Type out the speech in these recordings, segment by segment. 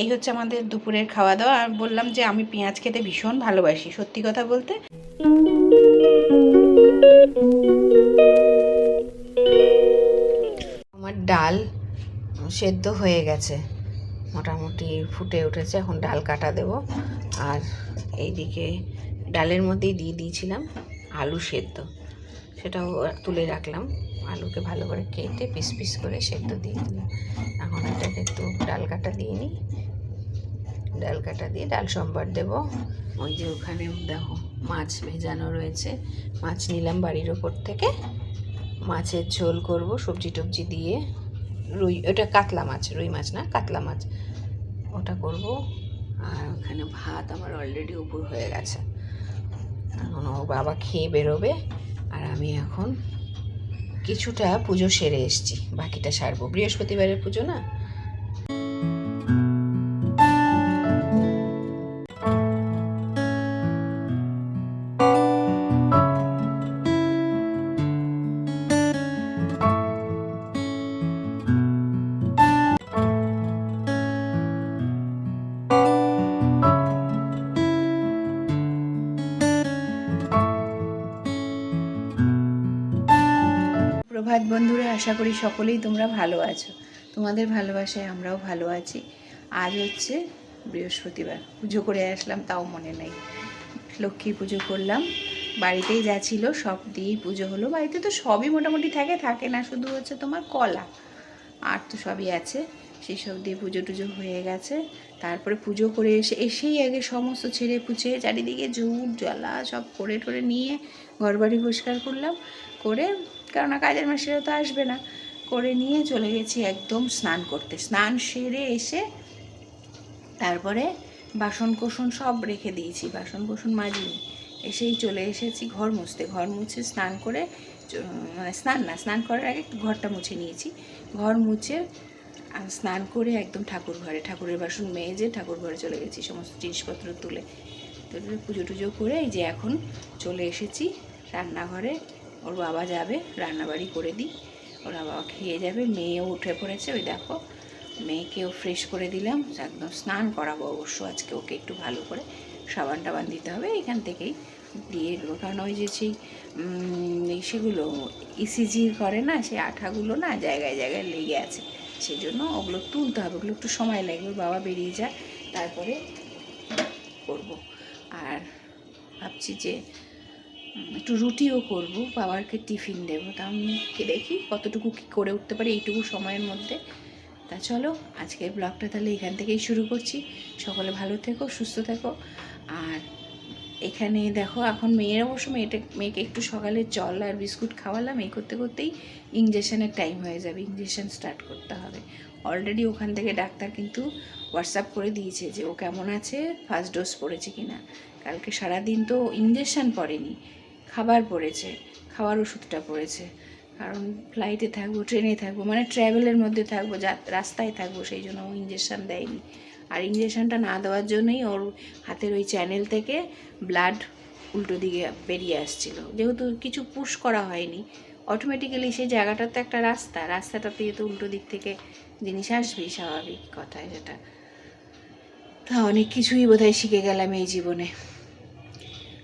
এই হচ্ছে আমাদের দুপুরের খাওয়া দাওয়া আর বললাম যে আমি পেঁয়াজ খেতে ভীষণ ভালোবাসি, সত্যি কথা বলতে। আমার ডাল সেদ্ধ হয়ে গেছে, মোটামুটি ফুটে উঠেছে। এখন ডাল কাটা দেব। আর এইদিকে ডালের মধ্যেই দিয়ে দিয়েছিলাম আলু সেদ্ধ। সেটাও তুলে রাখলাম। আলুকে ভালো করে কেটে পিস পিস করে সেদ্ধ দিয়ে দিলাম। এখন এটাকে একটু ডাল কাটা দিয়ে নিই। ডাল কাটা দিয়ে ডাল সম্বার দেব। ওই যে ওখানে দেখো, মাছ ভেজানো রয়েছে। মাছ নিলাম বাড়ির ওপর থেকে। মাছের ঝোল করব সবজি টবজি দিয়ে। রুই, ওটা কাতলা মাছ, রুই মাছ না, কাতলা মাছ। ওটা করব। আর ওখানে ভাত আমার অলরেডি উপর হয়ে গেছে। এখন ও বাবা খেয়ে বেরোবে। আর আমি এখন কিছুটা পুজো সেরে এসেছি। বাকিটা সারবো। বৃহস্পতিবারের পুজো না? প্রভাত বন্ধুরা, আশা করি সকলেই তোমরা ভালো আছো। তোমাদের ভালোবাসায় আমরাও ভালো আছি। আজ হচ্ছে বৃহস্পতিবার, পুজো করে আসলাম, তাও মনে নেই। লক্ষ্মী পুজো করলাম, বাড়িতেই যা ছিল সব দিয়েই পুজো হলো। বাড়িতে তো সবই মোটামুটি থাকে থাকে না, শুধু হচ্ছে তোমার কলা। আর তো সবই আছে, সেই সব দিয়ে পুজো টুজো হয়ে গেছে। তারপরে পুজো করে এসে, এসেই আগে সমস্ত ছেড়ে পুছে চারিদিকে ঝুট জ্বালা সব করে টরে নিয়ে ঘরবাড়ি পরিষ্কার করলাম। করে কেননা কাজের মাসিরা তো আসবে না। করে নিয়ে চলে গেছি একদম স্নান করতে। স্নান সেরে এসে তারপরে বাসন কোসন সব রেখে দিয়েছি বাসন কোসন মাজিনি। এসেই চলে এসেছি ঘর মুছতে। ঘর মুছে স্নান করে মানে স্নান না, স্নান করার আগে একটু ঘরটা মুছে নিয়েছি। ঘর মুছে স্নান করে একদম ঠাকুর ঘরে, ঠাকুরের বাসন মেজে ঠাকুর ঘরে চলে গেছি, সমস্ত জিনিসপত্র তুলে। তুলে পুজো টুজো করে এই যে এখন চলে এসেছি রান্নাঘরে। ওর বাবা যাবে, রান্নাবাড়ি করে দিই। ওর বাবা খেয়ে যাবে, মেয়েও উঠে পড়েছে, ওই দেখো। মেয়েকেও ফ্রেশ করে দিলাম, একদম স্নান করাবো অবশ্য, আজকে ওকে একটু ভালো করে সাবান টাবান দিতে হবে, এখান থেকেই দিয়ে দেবো কারণ ওই যে সেই সেগুলো ইসিজি করে না, সেই আঠাগুলো না জায়গায় জায়গায় লেগে আছে। সেই জন্য ওগুলো তুলতে হবে, ওগুলো একটু সময় লাগবে বাবা বেরিয়ে যায় তারপরে করব। আর ভাবছি যে একটু রুটিও করব বাবাকে টিফিন দেবো। তা আমি দেখি কতটুকু কী করে উঠতে পারি এইটুকু সময়ের মধ্যে। তা চলো, আজকের ব্লগটা তাহলে এখান থেকেই শুরু করছি। সকলে ভালো থেকো, সুস্থ থেকো। আর এখানে দেখো, এখন মেয়ের অবশ্য মেয়েটা, মেয়েকে একটু সকালে জল আর বিস্কুট খাওয়ালাম। এই করতে করতেই ইঞ্জেকশনের টাইম হয়ে যাবে ইঞ্জেকশন স্টার্ট করতে হবে। অলরেডি ওখান থেকে ডাক্তার কিন্তু হোয়াটসঅ্যাপ করে দিয়েছে যে ও কেমন আছে ফার্স্ট ডোজ পড়েছে কি না কালকে সারাদিন তো ইঞ্জেকশন পড়েনি। খাবার পড়েছে খাবার ওষুধটা পড়েছে। কারণ ফ্লাইটে থাকব ট্রেনে থাকব মানে ট্র্যাভেলের মধ্যে থাকব, যা, রাস্তায় থাকব, সেই জন্য ও ইঞ্জেকশান দেয়নি। আর ইঞ্জেকশানটা না দেওয়ার জন্যই ওর হাতের ওই চ্যানেল থেকে ব্লাড উল্টো দিকে বেরিয়ে আসছিল। যেহেতু কিছু পুশ করা হয়নি অটোমেটিক্যালি সেই জায়গাটা তো একটা রাস্তা রাস্তাটা দিয়ে তো উল্টো দিক থেকে জিনিস আসবেই, স্বাভাবিক কথায় যেটা তা অনেক কিছুই বোধহয় শিখে গেলাম এই জীবনে।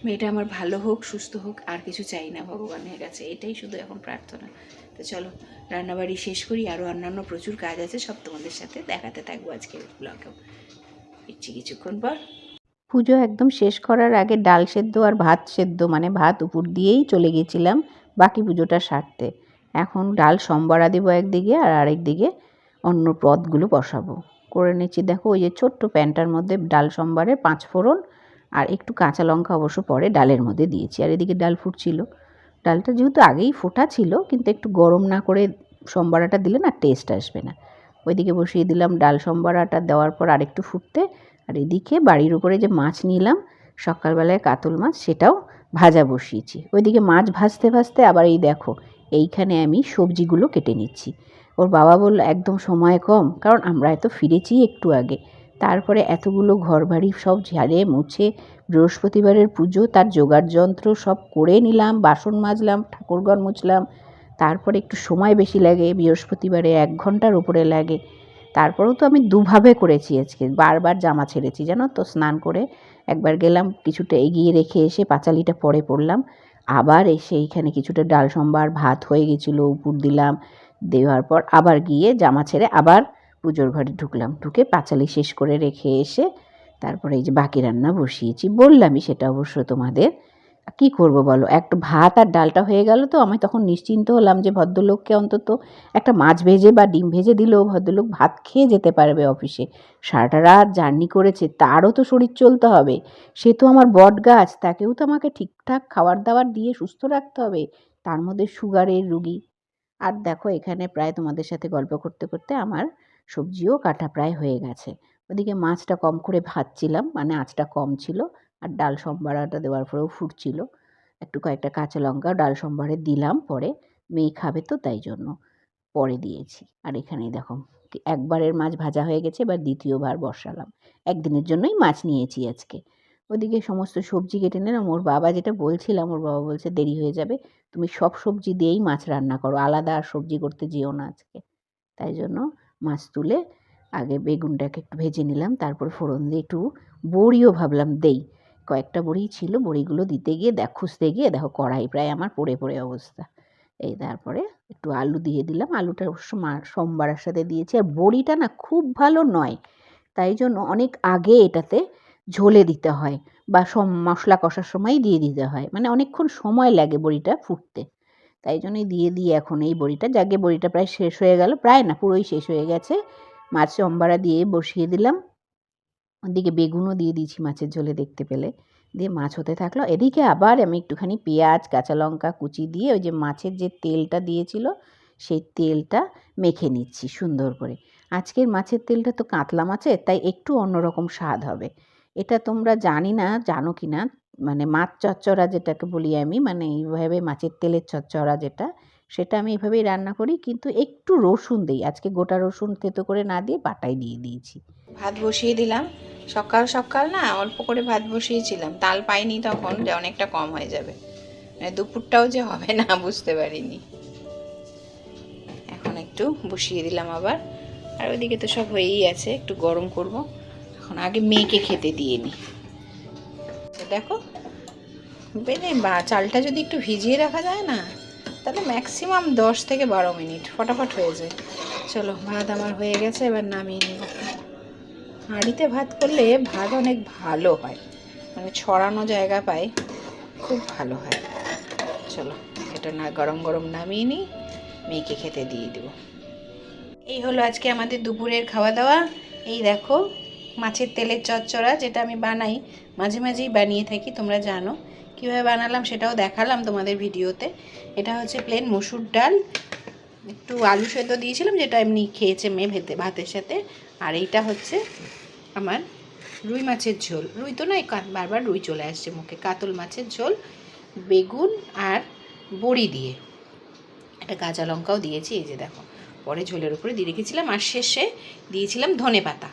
মেয়েটা আমার ভালো হোক, সুস্থ হোক, আর কিছু চাই না ভগবানের কাছে। এটাই শুধু এখন প্রার্থনা। তো চলো, রান্নাবাড়ি শেষ করি আরও অন্যান্য প্রচুর কাজ আছে, সব তোমাদের সাথে দেখাতে থাকব আজকের ব্লগেও ইচ্ছি কিছুক্ষণ পর। পুজো একদম শেষ করার আগে ডাল সেদ্ধ আর ভাত সেদ্ধ মানে ভাত উপর দিয়েই চলে গেছিলাম বাকি পুজোটা সারতে। এখন ডাল সম্বরা দেবো একদিকে আর আরেক দিকে অন্য পদগুলো বসাবো। করে নিচ্ছি, দেখো ওই যে ছোট্ট প্যানটার মধ্যে ডাল সম্বারে পাঁচ ফোড়ন আর একটু কাঁচা লঙ্কা অবশ্য পরে ডালের মধ্যে দিয়েছি। আর এদিকে ডাল ফুটছিল। ডালটা যেহেতু আগেই ফোটা ছিল, কিন্তু একটু গরম না করে সম্বারাটা দিলে না টেস্ট আসবে না। ওইদিকে বসিয়ে দিলাম ডাল সম্বারাটা, দেওয়ার পর আরেকটু ফুটতে। আর এদিকে বাড়ির উপরে যে মাছ নিলাম, সকালবেলায় কাতল মাছ, সেটাও ভাজা বসিয়েছি। ওইদিকে মাছ ভাজতে ভাজতে আবার এই দেখো, এইখানে আমি সবজিগুলো কেটে নিচ্ছি। ওর বাবা বলল, একদম সময় কম, কারণ আমরা এত ফিরেছি একটু আগে। তারপরে এতগুলো ঘরবাড়ি সব ঝাড়ে মুছে বৃহস্পতিবারের পুজো, তার জোগাড় যন্ত্র সব করে নিলাম, বাসন মাজলাম, ঠাকুরঘর মুছলাম। তারপরে একটু সময় বেশি লাগে, বৃহস্পতিবারে এক ঘণ্টার উপরে লাগে। তারপরেও তো আমি দুভাবে করেছি আজকে, বারবার জামা ছেড়েছি, জানো তো, স্নান করে একবার গেলাম, কিছুটা এগিয়ে রেখে এসে পাঁচালিটা পরে পড়লাম। আবার এসে এইখানে কিছুটা ডাল সম্বার ভাত হয়ে গেছিল, উপর দিলাম, দেওয়ার পর আবার গিয়ে জামা ছেড়ে আবার পুজোর ঘরে ঢুকলাম। ঢুকে পাঁচালি শেষ করে রেখে এসে তারপরে এই যে বাকি রান্না বসিয়েছি। বললামই সেটা অবশ্য তোমাদের। কি করব বলো? একটু ভাত আর ডালটা হয়ে গেল তো। আমি তখন নিশ্চিন্ত হলাম যে ভদ্রলোককে অন্তত একটা মাছ ভেজে বা ডিম ভেজে দিলেও ভদ্রলোক ভাত খেয়ে যেতে পারবে অফিসে। সারাটা রাত জার্নি করেছে, তারও তো শরীর চলতে হবে। সে তো আমার বট গাছ তাকেও তো আমাকে ঠিকঠাক খাবার দাবার দিয়ে সুস্থ রাখতে হবে। তার মধ্যে সুগারের রুগী। আর দেখো, এখানে প্রায় তোমাদের সাথে গল্প করতে করতে আমার সবজিও কাটা প্রায় হয়ে গেছে। ওদিকে মাছটা কম করে ভাজছিলাম মানে আঁচটা কম ছিল, আর ডাল সম্বারাটা দেওয়ার পরেও ফুটছিল। একটু কয়েকটা কাঁচা লঙ্কা ডাল সম্বারে দিলাম পরে, মেয়ে খাবে তো তাই জন্য পরে দিয়েছি। আর এখানেই দেখো, একবারের মাছ ভাজা হয়ে গেছে, এবার দ্বিতীয়বার বসালাম। একদিনের জন্যই মাছ নিয়েছি আজকে। ওদিকে সমস্ত সবজি কেটে নিলাম, ওর বাবা যেটা বলছিলাম, ওর বাবা বলছে দেরি হয়ে যাবে, তুমি সব সবজি দিয়েই মাছ রান্না করো, আলাদা আর সবজি করতে যেও না আজকে। তাই জন্য মাছ তুলে আগে বেগুনটাকে একটু ভেজে নিলাম, তারপর ফোড়ন দিয়ে একটু বড়িও ভাবলাম দেই। কয়েকটা বড়ি ছিল, বড়িগুলো দিতে গিয়ে দেখ, খুঁজতে গিয়ে দেখো কড়াই প্রায় আমার পড়ে পড়ে অবস্থা। এই তারপরে একটু আলু দিয়ে দিলাম, আলুটা অবশ্য সোমবারের সাথে দিয়েছি। আর বড়িটা না খুব ভালো নয়, তাই জন্য অনেক আগে এটাতে ঝোলে দিতে হয় বা সম, মশলা কষার সময় দিয়ে দিতে হয়। মানে অনেকক্ষণ সময় লাগে বড়িটা ফুটতে। তাই জন্যই দিয়ে দিই এখন এই বড়িটা। যাকে বড়িটা প্রায় শেষ হয়ে গেল। প্রায় না, পুরোই শেষ হয়ে গেছে। মাছ সম্বারা দিয়ে বসিয়ে দিলাম। ওদিকে বেগুনও দিয়ে দিয়েছি মাছের ঝোলে দেখতে পেলে। দিয়ে মাছ হতে থাকল। এদিকে আবার আমি একটুখানি পেঁয়াজ, কাঁচা লঙ্কা, কুচি দিয়ে ওই যে মাছের যে তেলটা দিয়েছিল, সেই তেলটা মেখে নিচ্ছি সুন্দর করে। আজকের মাছের তেলটা তো কাতলা মাছের, তাই একটু অন্যরকম স্বাদ হবে। এটা তোমরা জানি না, জানো কি না মানে মাছ চচ্চড়া যেটাকে বলি আমি মানে এইভাবে মাছের তেলের চচ্চড়া যেটা, সেটা আমি এভাবেই রান্না করি। কিন্তু একটু রসুন দিই, আজকে গোটা রসুন থেতো করে না দিয়ে বাটাই দিয়ে দিয়েছি। ভাত বসিয়ে দিলাম। সকাল সকাল না অল্প করে ভাত বসিয়েছিলাম। তাল পাইনি তখন যে অনেকটা কম হয়ে যাবে। মানে দুপুরটাও যে হবে না, বুঝতে পারিনি। এখন একটু বসিয়ে দিলাম আবার। আর ওইদিকে তো সব হয়েই আছে, একটু গরম করব। এখন আগে মেয়েকে খেতে দিয়ে নিই দেখো। বেনে বা, চালটা যদি একটু ভিজিয়ে রাখা যায় না, তাহলে ম্যাক্সিমাম দশ থেকে বারো মিনিট, ফটাফট হয়ে যায়। চলো, ভাত আমার হয়ে গেছে, এবার নামিয়ে নিব। হাঁড়িতে ভাত করলে ভাত অনেক ভালো হয়। মানে ছড়ানো জায়গা পায় খুব ভালো হয়। চলো, এটা না, গরম গরম নামিয়ে নিই, মেয়েকে খেতে দিয়ে দেবো। এই হলো আজকে আমাদের দুপুরের খাওয়া দাওয়া। এই দেখো মাছের তেলের চচ্চড়া যেটা আমি বানাই, মাঝে মাঝেই বানিয়ে থাকি, তোমরা জানো। কীভাবে বানালাম সেটাও দেখালাম তোমাদের ভিডিওতে। এটা হচ্ছে প্লেন মসুর ডাল। একটু আলু সেদ্ধ দিয়েছিলাম, যেটা এমনি খেয়েছে মেয়ে ভেতে, ভাতের সাথে। আর এইটা হচ্ছে আমার রুই মাছের ঝোল। রুই তো নয় বারবার রুই চলে আসছে মুখে। কাতল মাছের ঝোল, বেগুন আর বড়ি দিয়ে। একটা কাঁচা লঙ্কাও দিয়েছি, এই যে দেখো। পরে ঝোলের উপরে দিয়ে রেখেছিলাম। আর শেষে দিয়েছিলাম ধনে পাতা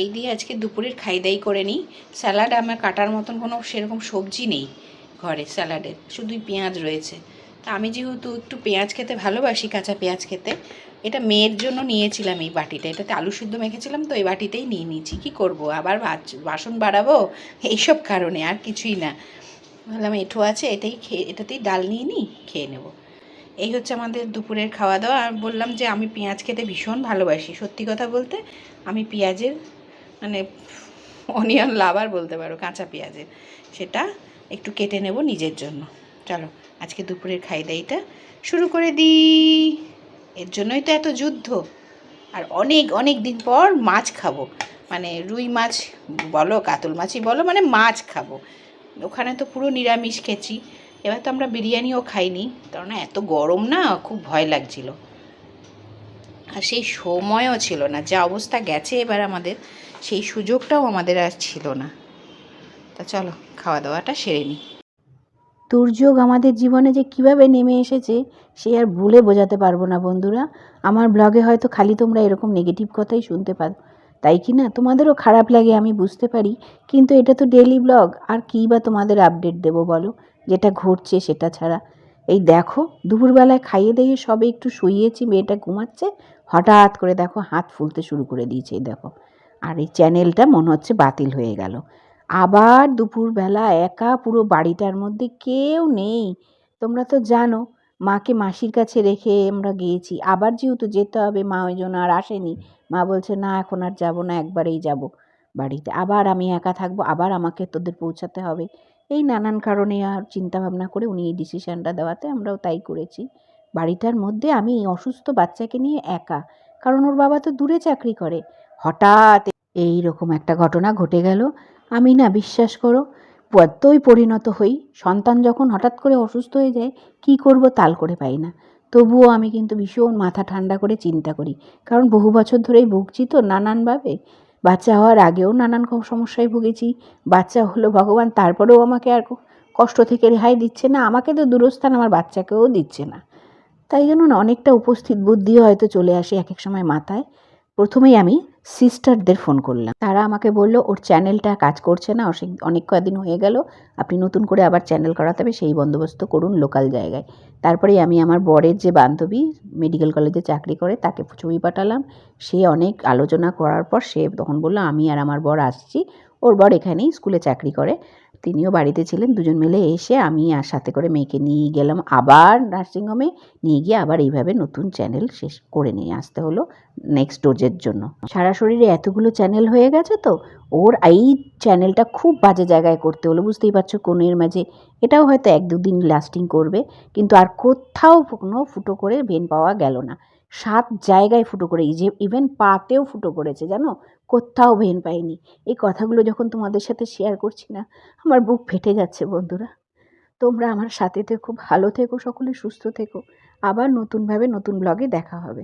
এই দিয়ে আজকে দুপুরের খাই দাই করে নিই। স্যালাড আমার কাটার মতন কোনো সেরকম সবজি নেই ঘরে স্যালাডের শুধুই পেঁয়াজ রয়েছে। তা আমি যেহেতু একটু পেঁয়াজ খেতে ভালোবাসি, কাঁচা পেঁয়াজ খেতে, এটা মেয়ের জন্য নিয়েছিলাম এই বাটিটা। এটাতে আলু সিদ্ধ মেখেছিলাম তো এই বাটিতেই নিয়ে নিয়েছি। কী করব? আবার বাসন বাড়াবো? এইসব কারণে আর কিছুই না। ভাবলাম এঁঠো আছে, এটাই খেয়ে, এটাতেই ডাল নিয়ে নিই, খেয়ে নেব। এই হচ্ছে আমাদের দুপুরের খাওয়া দাওয়া। আর বললাম যে আমি পেঁয়াজ খেতে ভীষণ ভালোবাসি। সত্যি কথা বলতে আমি পেঁয়াজের মানে অনিয়ন লাভার বলতে পারো, কাঁচা পেঁয়াজের। সেটা একটু কেটে নেব নিজের জন্য। চলো, আজকে দুপুরের খাই দাইটা শুরু করে দিই। এর জন্যই তো এত যুদ্ধ। আর অনেক অনেক দিন পর মাছ খাব। মানে রুই মাছ বলো, কাতল মাছই বলো মানে মাছ খাব। ওখানে তো পুরো নিরামিষ খেয়েছি এবার তো আমরা বিরিয়ানিও খাইনি। কারণ এত গরম না, খুব ভয় লাগছিল। সেই সময়ও ছিল না, যা অবস্থা গেছে এবার আমাদের, সেই সুযোগটাও আমাদের আর ছিল না। তা চলো, খাওয়া দাওয়াটা সেরে নিই দুর্যোগ আমাদের জীবনে যে কীভাবে নেমে এসেছে, সে আর ভুলে বোঝাতে পারব না বন্ধুরা। আমার ব্লগে হয়তো খালি তোমরা এরকম নেগেটিভ কথাই শুনতে পারো তাই কি না? তোমাদেরও খারাপ লাগে, আমি বুঝতে পারি। কিন্তু এটা তো ডেলি ব্লগ আর কী বা তোমাদের আপডেট দেবো বলো? যেটা ঘটছে সেটা ছাড়া। এই দেখো, দুপুরবেলায় খাইয়ে দিয়ে সবে একটু শুইয়েছি, মেয়েটা ঘুমাচ্ছে, হঠাৎ করে দেখো হাত ফুলতে শুরু করে দিয়েছে এই দেখো। আর এই চ্যানেলটা মনে হচ্ছে বাতিল হয়ে গেল। আবার দুপুরবেলা একা পুরো বাড়িটার মধ্যে কেউ নেই। তোমরা তো জানো, মাকে মাসির কাছে রেখে আমরা গিয়েছি। আবার যেহেতু যেতে হবে, মা ওই জন্য আর আসেনি। মা বলছে, না, এখন আর যাব না, একবারেই যাব বাড়িতে। আবার আমি একা থাকব, আবার আমাকে তোদের পৌঁছাতে হবে। এই নানান কারণে আর চিন্তা ভাবনা করে উনি এই ডিসিশানটা দেওয়াতে আমরাও তাই করেছি। বাড়িটার মধ্যে আমি এই অসুস্থ বাচ্চাকে নিয়ে একা, কারণ ওর বাবা তো দূরে চাকরি করে। হঠাৎ এই রকম একটা ঘটনা ঘটে গেল। আমি না বিশ্বাস করো এতই পরিণত হই, সন্তান যখন হঠাৎ করে অসুস্থ হয়ে যায়, কি করব তাল করে পাই না। তবুও আমি কিন্তু ভীষণ মাথা ঠান্ডা করে চিন্তা করি, কারণ বহু বছর ধরেই ভুগছি তো নানানভাবে। বাচ্চা হওয়ার আগেও নানান সমস্যায় ভুগেছি। বাচ্চা হলো ভগবান, তারপরেও আমাকে আর কষ্ট থেকে রেহাই দিচ্ছে না। আমাকে তো দূরস্থান আমার বাচ্চাকেও দিচ্ছে না। তাই জন্য না অনেকটা উপস্থিত বুদ্ধি হয়তো চলে আসে এক এক সময় মাথায়। প্রথমেই আমি সিস্টারদের ফোন করলাম। তারা আমাকে বলল, ওর চ্যানেলটা কাজ করছে না অনেক কদিন হয়ে গেল, আপনি নতুন করে আবার চ্যানেল করাতে হবে, সেই বন্দোবস্ত করুন লোকাল জায়গায়। তারপরেই আমি আমার বরের যে বান্ধবী মেডিকেল কলেজে চাকরি করে, তাকে ছবি পাঠালাম। সে অনেক আলোচনা করার পর সে তখন বলল, আমি আর আমার বর আসছি, ওর বর এখানেই স্কুলে চাকরি করে। তিনিও বাড়িতে ছিলেন, দুজন মিলে এসে আমি আর সাথে করে মেয়েকে নিয়ে গেলাম। আবার নার্সিংহোমে নিয়ে গিয়ে আবার এইভাবে নতুন চ্যানেল শেষ করে নিয়ে আসতে হলো নেক্সট ডোজের জন্য। সারা শরীরে এতগুলো চ্যানেল হয়ে গেছে তো, ওর এই চ্যানেলটা খুব বাজে জায়গায় করতে হলো, বুঝতেই পারছ কোনের মাঝে। এটাও হয়তো এক দুদিন লাস্টিং করবে, কিন্তু আর কোথাও কোনো ফুটো করে ভেন পাওয়া গেল না। সাত জায়গায় ফুটো করে যে ইভেন পাতেও ফুটো করেছে, জানো? কোথাও ভেন পাইনি এই কথাগুলো যখন তোমাদের সাথে শেয়ার করছি না, আমার বুক ফেটে যাচ্ছে বন্ধুরা। তোমরা আমার সাথে থেকো, ভালো থেকো, সকলে সুস্থ থেকো। আবার নতুনভাবে নতুন ব্লগে দেখা হবে।